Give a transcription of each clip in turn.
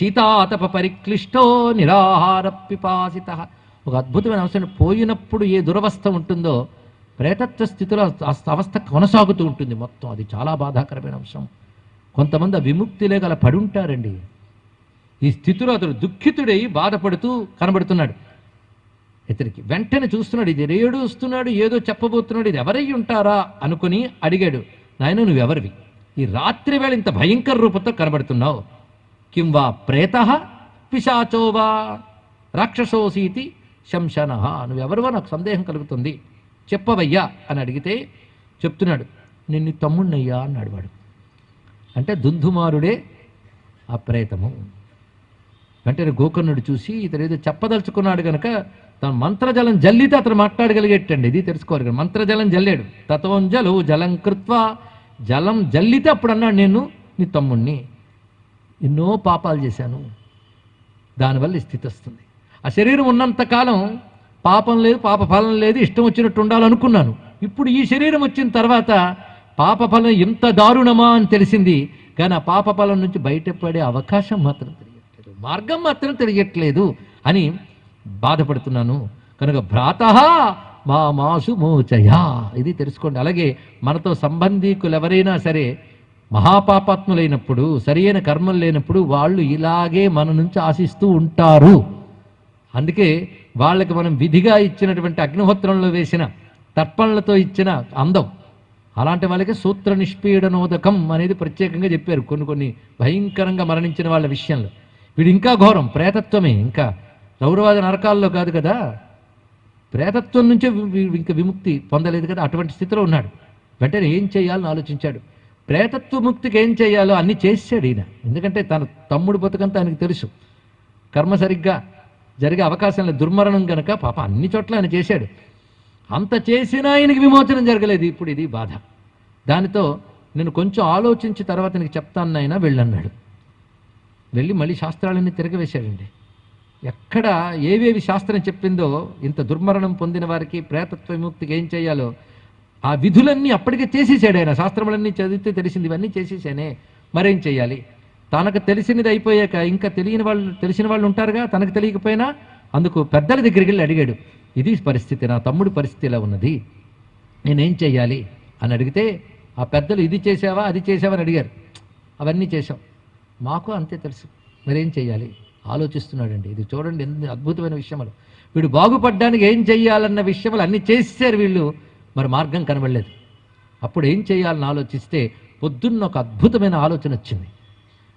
శీతాతప పరిక్లిష్టో నిరాహార పిపాసిత. ఒక అద్భుతమైన అంశం పోయినప్పుడు ఏ దురవస్థ ఉంటుందో ప్రేతత్వ స్థితిలో ఆ అవస్థ కొనసాగుతూ ఉంటుంది మొత్తం. అది చాలా బాధాకరమైన అంశం. కొంతమంది ఆ విముక్తిలే గల పడుంటారండి. ఈ స్థితిలో అతడు దుఃఖితుడై బాధపడుతూ కనబడుతున్నాడు. ఇతనికి వెంటనే చూస్తున్నాడు ఇది రేడు వస్తున్నాడు ఏదో చెప్పబోతున్నాడు ఇది ఎవరై ఉంటారా? అనుకుని అడిగాడు నాయన నువ్వెవరివి? ఈ రాత్రి వేళ ఇంత భయంకర రూపంతో కనబడుతున్నావు. కిం వా ప్రేత పిశాచో వా రాక్షసోసీతి శంశన నువ్వెవరివో నాకు సందేహం కలుగుతుంది. చెప్పవయ్యా అని అడిగితే చెప్తున్నాడు. నేను నీ తమ్ముణ్ణయ్యా అన్నాడు వాడు. అంటే దుందుమారుడే ఆ ప్రేతము. వెంటనే గోకర్ణుడు చూసి ఇతను ఏదో చెప్పదలుచుకున్నాడు కనుక తన మంత్రజలం జల్లితే అతను మాట్లాడగలిగేటండి. ఇది తెలుసుకోవాలి కదా. మంత్రజలం జల్లాడు. తత్వం జలం కృత్వ జలం జల్లితే అప్పుడు అన్నాడు నేను నీ తమ్ముణ్ణి. ఎన్నో పాపాలు చేశాను. దానివల్ల ఈ స్థితి వస్తుంది ఆ శరీరం ఉన్నంతకాలం పాపం లేదు పాప ఫలం లేదు ఇష్టం వచ్చినట్టు ఉండాలనుకున్నాను. ఇప్పుడు ఈ శరీరం వచ్చిన తర్వాత పాప ఫలం ఎంత దారుణమా అని తెలిసింది. కానీ ఆ పాప ఫలం నుంచి బయటపడే అవకాశం మాత్రం తెలియట్లేదు. మార్గం మాత్రం తెలియట్లేదు అని బాధపడుతున్నాను. కనుక భ్రాత మా మాసు మోచయా ఇది తెలుసుకోండి. అలాగే మనతో సంబంధీకులు ఎవరైనా సరే మహాపాపాత్ములైనప్పుడు సరియైన కర్మలు లేనప్పుడు వాళ్ళు ఇలాగే మన నుంచి ఆశిస్తూ ఉంటారు. అందుకే వాళ్ళకి మనం విధిగా ఇచ్చినటువంటి అగ్నిహోత్రంలో వేసిన తర్పణలతో ఇచ్చిన అందం అలాంటి వాళ్ళకి సూత్ర నిష్పీడనోదకం అనేది ప్రత్యేకంగా చెప్పారు కొన్ని కొన్ని భయంకరంగా మరణించిన వాళ్ళ విషయంలో. వీడు ఇంకా ఘోరం ప్రేతత్వమే. ఇంకా రౌరవాద నరకాల్లో కాదు కదా. ప్రేతత్వం నుంచే ఇంకా విముక్తి పొందలేదు కదా. అటువంటి స్థితిలో ఉన్నాడు. వెంటనే ఏం చేయాలని ఆలోచించాడు. ప్రేతత్వ ముక్తికి ఏం చేయాలో అన్ని చేశాడు ఈయన. ఎందుకంటే తన తమ్ముడు బతుకంతా ఆయనకు తెలుసు. కర్మ సరిగ్గా జరిగే అవకాశం లేదు. దుర్మరణం గనక పాప అన్ని చోట్ల ఆయన చేశాడు. అంత చేసినా ఆయనకి విమోచనం జరగలేదు. ఇప్పుడు ఇది బాధ. దానితో నేను కొంచెం ఆలోచించి తర్వాత నీకు చెప్తాను నాయన వెళ్ళన్నాడు. వెళ్ళి మళ్ళీ శాస్త్రాలన్నీ తిరగవేశాడండి. ఎక్కడ ఏవేవి శాస్త్రం చెప్పిందో ఇంత దుర్మరణం పొందిన వారికి ప్రేతత్వ విముక్తికి ఏం చేయాలో ఆ విధులన్నీ అప్పటికే చేసేసాడు ఆయన. శాస్త్రములన్నీ చదివితే తెలిసింది ఇవన్నీ చేసేసానే. మరేం చేయాలి? తనకు తెలిసినది అయిపోయాక ఇంకా తెలియని వాళ్ళు తెలిసిన వాళ్ళు ఉంటారుగా తనకు తెలియకపోయినా అందుకు పెద్దల దగ్గరికి వెళ్ళి అడిగాడు ఇది పరిస్థితి నా తమ్ముడి పరిస్థితి ఇలా ఉన్నది? నేనేం చేయాలి? అని అడిగితే ఆ పెద్దలు ఇది చేసావా అది చేసావా? అని అడిగారు. అవన్నీ చేశాం. మాకు అంతే తెలుసు. మరేం చేయాలి? ఆలోచిస్తున్నాడండి. ఇది చూడండి ఎన్ని అద్భుతమైన విషయములు. వీడు బాగుపడ్డానికి ఏం చెయ్యాలన్న విషయములు అన్నీ చేశారు వీళ్ళు. మరి మార్గం కనబడలేదు. అప్పుడు ఏం చేయాలని ఆలోచిస్తే పొద్దున్న ఒక అద్భుతమైన ఆలోచన వచ్చింది.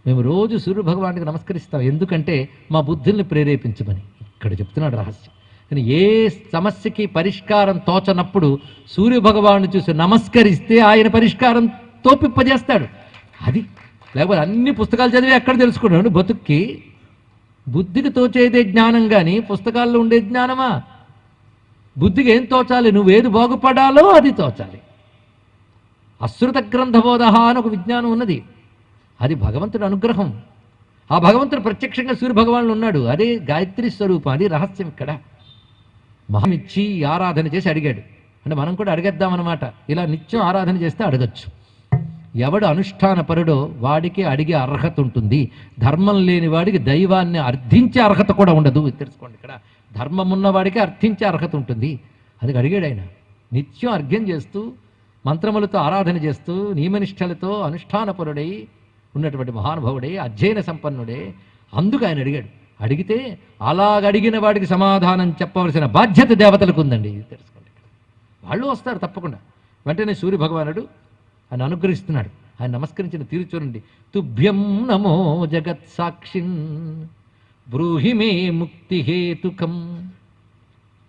మేము రోజు సూర్య భగవానికి నమస్కరిస్తాం. ఎందుకంటే మా బుద్ధుల్ని ప్రేరేపించమని. ఇక్కడ చెప్తున్నాడు రహస్యం. కానీ ఏ సమస్యకి పరిష్కారం తోచనప్పుడు సూర్య భగవాను చూసి నమస్కరిస్తే ఆయన పరిష్కారం తోపిప్పజేస్తాడు. అది లేకపోతే అన్ని పుస్తకాలు చదివి ఎక్కడ తెలుసుకున్నాడు బతుక్కి బుద్ధికి తోచేదే జ్ఞానం కానీ పుస్తకాల్లో ఉండే జ్ఞానమా? బుద్ధికి ఏం తోచాలి నువ్వేది బాగుపడాలో అది తోచాలి. అశ్రుత గ్రంథబోధ అని ఒక విజ్ఞానం ఉన్నది. అది భగవంతుడి అనుగ్రహం. ఆ భగవంతుడు ప్రత్యక్షంగా సూర్యభగవానులు ఉన్నాడు. అదే గాయత్రి స్వరూపం అది రహస్యం ఇక్కడ. మహమిచ్చి ఆరాధన చేసి అడిగాడు. అంటే మనం కూడా అడిగేద్దామన్నమాట. ఇలా నిత్యం ఆరాధన చేస్తే అడగచ్చు. ఎవడు అనుష్ఠానపరుడో వాడికి అడిగే అర్హత ఉంటుంది. ధర్మం లేని వాడికి దైవాన్ని అర్థించే అర్హత కూడా ఉండదు. తెలుసుకోండి ఇక్కడ. ధర్మం ఉన్నవాడికి అర్థించే అర్హత ఉంటుంది. అది అడిగాడు ఆయన. నిత్యం అర్ఘ్యం చేస్తూ మంత్రములతో ఆరాధన చేస్తూ నియమనిష్టలతో అనుష్ఠానపరుడై ఉన్నటువంటి మహానుభావుడే అధ్యయన సంపన్నుడే అందుకు ఆయన అడిగాడు. అడిగితే అలాగడిగిన వాడికి సమాధానం చెప్పవలసిన బాధ్యత దేవతలకు ఉందండి. ఇది తెలుసుకోండి వాళ్ళు వస్తారు తప్పకుండా. వెంటనే సూర్య భగవానుడు ఆయన అనుగ్రహిస్తున్నాడు. ఆయన నమస్కరించిన తీరు చూడండి. తుభ్యం నమో జగత్ సాక్షిన్ బ్రూహి మే ముక్తి హేతుకం.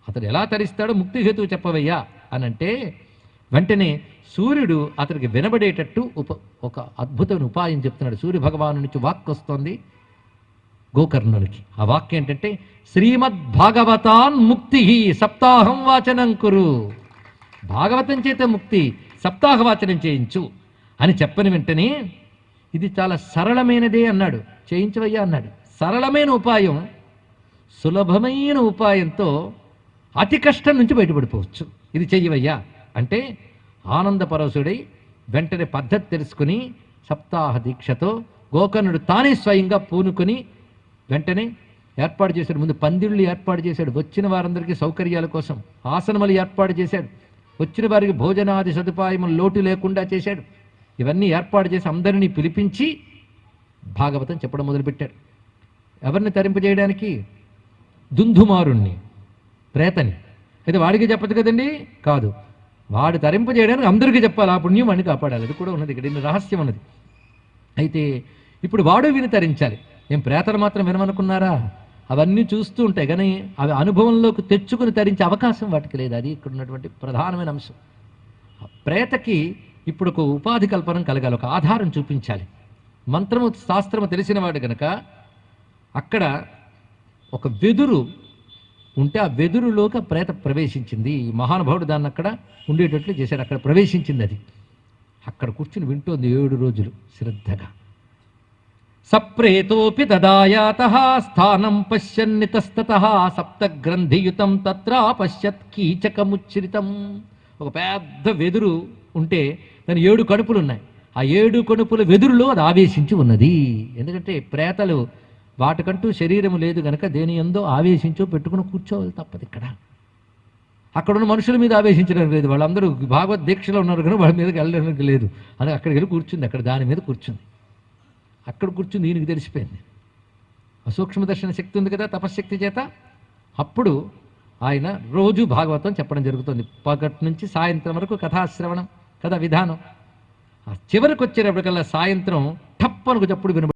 అతడు ఎలా తరిస్తాడో ముక్తి హేతువు చెప్పవయ్యా అని అంటే వెంటనే సూర్యుడు అతనికి వినబడేటట్టు ఉప ఒక అద్భుతమైన ఉపాయం చెప్తున్నాడు. సూర్య భగవాను నుంచి వాక్ వస్తోంది గోకర్ణునికి. ఆ వాక్యం ఏంటంటే శ్రీమద్ భాగవతాన్ ముక్తి సప్తాహం వాచనం కురు. భాగవతం చేత ముక్తి సప్తాహవాచనం చేయించు అని చెప్పని వెంటనే ఇది చాలా సరళమైనదే అన్నాడు. చేయించవయ్యా అన్నాడు. సరళమైన ఉపాయం సులభమైన ఉపాయంతో అతి కష్టం నుంచి బయటపడిపోవచ్చు. ఇది చెయ్యవయ్యా అంటే ఆనందపరవశుడై వెంటనే పద్ధతి తెలుసుకుని సప్తాహ దీక్షతో గోకర్ణుడు తానే స్వయంగా పూనుకొని వెంటనే ఏర్పాటు చేశాడు. ముందు పందిళ్ళు ఏర్పాటు చేశాడు. వచ్చిన వారందరికీ సౌకర్యాల కోసం ఆసనములు ఏర్పాటు చేశాడు. వచ్చిన వారికి భోజనాది సదుపాయం లోటు లేకుండా చేశాడు. ఇవన్నీ ఏర్పాటు చేసి అందరినీ పిలిపించి భాగవతం చెప్పడం మొదలుపెట్టాడు. ఎవరిని తరింపజేయడానికి దుందుమారుణ్ణి ప్రేతని. అయితే వాడికి చెప్పదు కదండి? కాదు. వాడు తరింపజేయడానికి అందరికీ చెప్పాలి. ఆ పుణ్యం వాడిని కాపాడాలి. అది కూడా ఉన్నది ఇక్కడ. రహస్యం ఉన్నది. అయితే ఇప్పుడు వాడు విని తరించాలి. ఏం ప్రేతలు మాత్రం వినమనుకున్నారా? అవన్నీ చూస్తూ ఉంటాయి. కానీ అవి అనుభవంలోకి తెచ్చుకుని తరించే అవకాశం వాటికి లేదు. అది ఇక్కడ ఉన్నటువంటి ప్రధానమైన అంశం. ప్రేతకి ఇప్పుడు ఒక ఉపాధి కల్పన కలగాలి ఒక ఆధారం చూపించాలి. మంత్రము శాస్త్రము తెలిసిన వాడు కనుక అక్కడ ఒక వెదురు ఉంటే ఆ వెదురులోకి ప్రేత ప్రవేశించింది. ఈ మహానుభావుడు దాన్ని అక్కడ ఉండేటట్లు చేశాడు. అక్కడ ప్రవేశించింది అది. అక్కడ కూర్చుని వింటోంది ఏడు రోజులు శ్రద్ధగా. సప్రేతోపి తదాయాత స్థానం పశ్యన్నితస్తత సప్తగ్రంథియుతం తత్ర పశ్యత్ కీచకముచ్చరితం. ఒక పెద్ద వెదురు ఉంటే దాని ఏడు కడుపులు ఉన్నాయి ఆ ఏడు కడుపుల వెదురులో అది ఆవేశించి ఉన్నది. ఎందుకంటే ప్రేతలు వాటికంటూ శరీరం లేదు గనక దేని ఎందో ఆవేశించో పెట్టుకుని కూర్చోవాలి తప్పదు ఇక్కడ. అక్కడున్న మనుషుల మీద ఆవేశించడం లేదు. వాళ్ళందరూ భాగవత్ దీక్షలో ఉన్నారు కానీ వాళ్ళ మీదకి వెళ్ళడానికి లేదు. అని అక్కడికి వెళ్ళి కూర్చుంది. అక్కడ దాని మీద కూర్చుంది. అక్కడ కూర్చుని ఈయనకు తెలిసిపోయింది. అసూక్ష్మ దర్శన శక్తి ఉంది కదా తపశ్శక్తి చేత? అప్పుడు ఆయన రోజు భాగవతం చెప్పడం జరుగుతుంది. పగటి నుంచి సాయంత్రం వరకు కథాశ్రవణం కథ విధానం. ఆ చివరికి వచ్చేటప్పటికల్లా సాయంత్రం టప్పనుకు చప్పుడు వినబడి